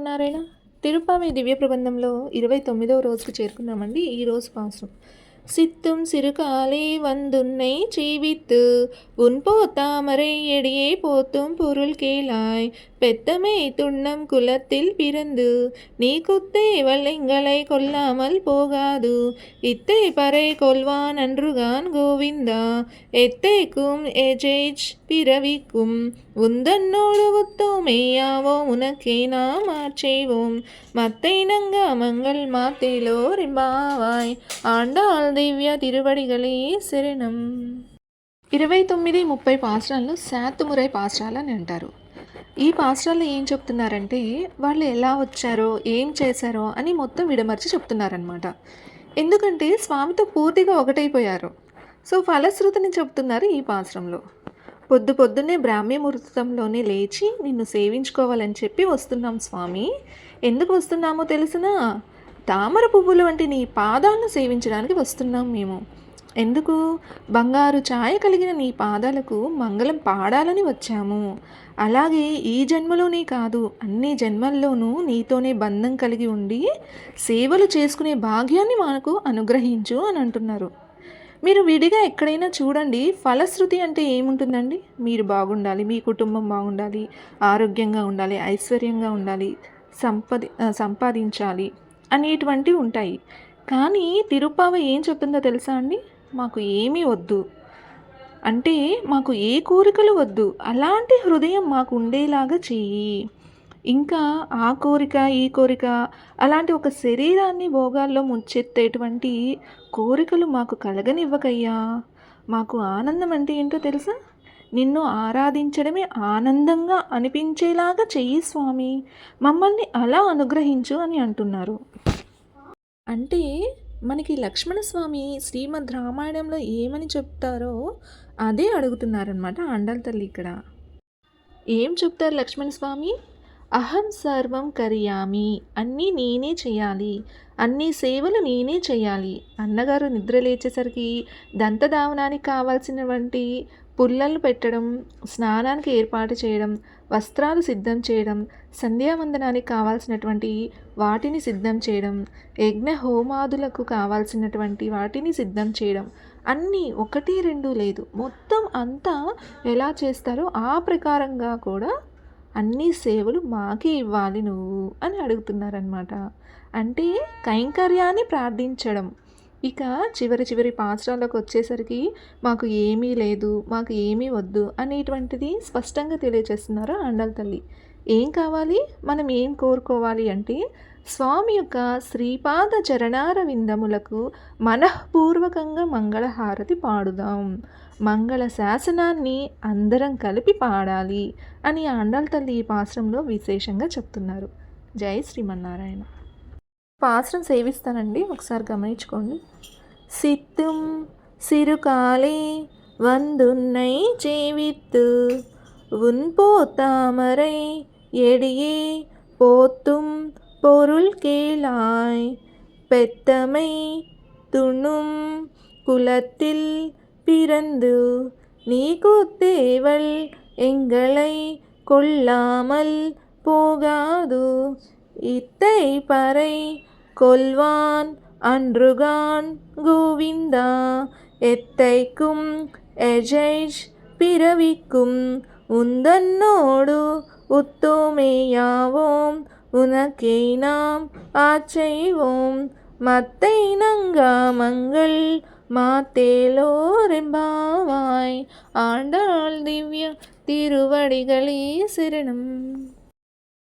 నారాయణ. తిరుపావి దివ్య ప్రబంధంలో ఇరవై తొమ్మిదవ రోజుకు చేరుకున్నామండి. ఈ రోజు పాసం சித்தும் சிறுகாலே வந்துன்னை ஜீவித்து உன் போத்தாமரை எடியே போத்தும் பொருள் கேளாய். பெத்தமை துண்ணம் குலத்தில் பிறந்து நீ குத்தே வல்லைங்களை கொல்லாமல் போகாது. இத்தை பறை கொள்வான் அன்றுகான் கோவிந்தா எத்தைக்கும் எஜேஜ் பிறவிக்கும். உந்தன்னோடு உத்தோமேயாவோ உனக்கே நாம் ஆச்சேவோம் மத்தை நங்க மங்கள் மாத்தேலோ ரிம்பாவாய் ஆண்டாள் దివ్య తిరువడిగలే శరణం. ఇరవై తొమ్మిది ముప్పై పాసరాలను శాతుమురై పాసరాలు అని అంటారు. ఈ పాసరాల్లో ఏం చెప్తున్నారంటే వాళ్ళు ఎలా వచ్చారో ఏం చేశారో అని మొత్తం విడమర్చి చెప్తున్నారనమాట ఎందుకంటే స్వామితో పూర్తిగా ఒకటైపోయారు. సో ఫలశ్రుతిని చెప్తున్నారు ఈ పాసరంలో పొద్దు పొద్దున్నే బ్రాహ్మ్య ముహూర్తంలోనే లేచి నిన్ను సేవించుకోవాలని చెప్పి వస్తున్నాం స్వామి. ఎందుకు వస్తున్నామో తెలిసినా? తామర పువ్వులు వంటి నీ పాదాలను సేవించడానికి వస్తున్నాం మేము. ఎందుకు? బంగారు ఛాయ కలిగిన నీ పాదాలకు మంగళం పాడాలని వచ్చాము. అలాగే ఈ జన్మలోనే కాదు అన్ని జన్మల్లోనూ నీతోనే బంధం కలిగి ఉండి సేవలు చేసుకునే భాగ్యాన్ని మనకు అనుగ్రహించు అని అంటున్నారు. మీరు విడిగా ఎక్కడైనా చూడండి ఫలశ్రుతి అంటే ఏముంటుందండి? మీరు బాగుండాలి మీ కుటుంబం బాగుండాలి ఆరోగ్యంగా ఉండాలి ఐశ్వర్యంగా ఉండాలి సంపది సంపాదించాలి. అనేటువంటివి ఉంటాయి. కానీ తిరుపావ ఏం చెప్తుందో తెలుసా అండి? మాకు ఏమీ వద్దు. అంటే మాకు ఏ కోరికలు వద్దు. అలాంటి హృదయం మాకు ఉండేలాగా చెయ్యి. ఇంకా ఆ కోరిక ఈ కోరిక అలాంటి ఒక శరీరాన్ని భోగాల్లో ముంచెత్తేటువంటి కోరికలు మాకు కలగనివ్వకయ్యా. మాకు ఆనందం అంటే ఏంటో తెలుసా? నిన్ను ఆరాధించడమే ఆనందంగా అనిపించేలాగా చెయ్యి స్వామి. మమ్మల్ని అలా అనుగ్రహించు అని అంటున్నారు. అంటే మనకి లక్ష్మణస్వామి శ్రీమద్ రామాయణంలో ఏమని చెప్తారో అదే అడుగుతున్నారనమాట అండల తల్లి ఇక్కడ. ఏం చెప్తారు లక్ష్మణస్వామి అహం సర్వం కరియామి అన్నీ నేనే చేయాలి అన్ని సేవలు నేనే చేయాలి అన్నగారు నిద్ర లేచేసరికి దంతధావనానికి కావాల్సినటువంటి పుల్లలు పెట్టడం స్నానానికి ఏర్పాటు చేయడం వస్త్రాలు సిద్ధం చేయడం సంధ్యావందనానికి కావాల్సినటువంటి వాటిని సిద్ధం చేయడం యజ్ఞ హోమాదులకు కావాల్సినటువంటి వాటిని సిద్ధం చేయడం. అన్నీ ఒకటి రెండు లేదు. మొత్తం అంతా ఎలా చేస్తారో ఆ ప్రకారంగా కూడా అన్ని సేవలు మాకే ఇవ్వాలి నువ్వు అని అడుగుతున్నారనమాట అంటే కైంకర్యాన్ని ప్రార్థించడం. ఇక చివరి చివరి పాత్రలకు వచ్చేసరికి మాకు ఏమీ లేదు మాకు ఏమీ వద్దు అనేటువంటిది స్పష్టంగా తెలియజేస్తున్నారు అండల తల్లి. ఏం కావాలి? మనం ఏం కోరుకోవాలి అంటే స్వామి యొక్క శ్రీపాద చరణార విందములకు మనఃపూర్వకంగా మంగళహారతి పాడుదాం. మంగళ శాసనాన్ని అందరం కలిపి పాడాలి అని ఆండాల తల్లి ఈ పాశ్రంలో విశేషంగా చెప్తున్నారు. జై శ్రీమన్నారాయణ. పాశ్రం సేవిస్తానండి ఒకసారి గమనించుకోండి సిత్తుం సిరుకాలే వందున్నై చేవిత్తు ఉన్పోతామరై ఎడియే போத்தும் பொருள் கேளாய் பெத்தமை துண்ணும் குலத்தில் பிறந்து நீ குத்தேவள் எங்களை கொல்லாமல் போகாது இத்தை பறை கொல்வான் அன்றுகான் கோவிந்தா. எத்தைக்கும் எஜைஷ் பிறவிக்கும் உந்தன்னோடு உத்தோமேயாவோம் உனக்கே நாம் ஆச்செய்வோம் மத்தை நங்காமங்கள் மாத்தேலோரெம்பாவாய். ஆண்டாள் திவ்ய திருவடிகளே சரணம்.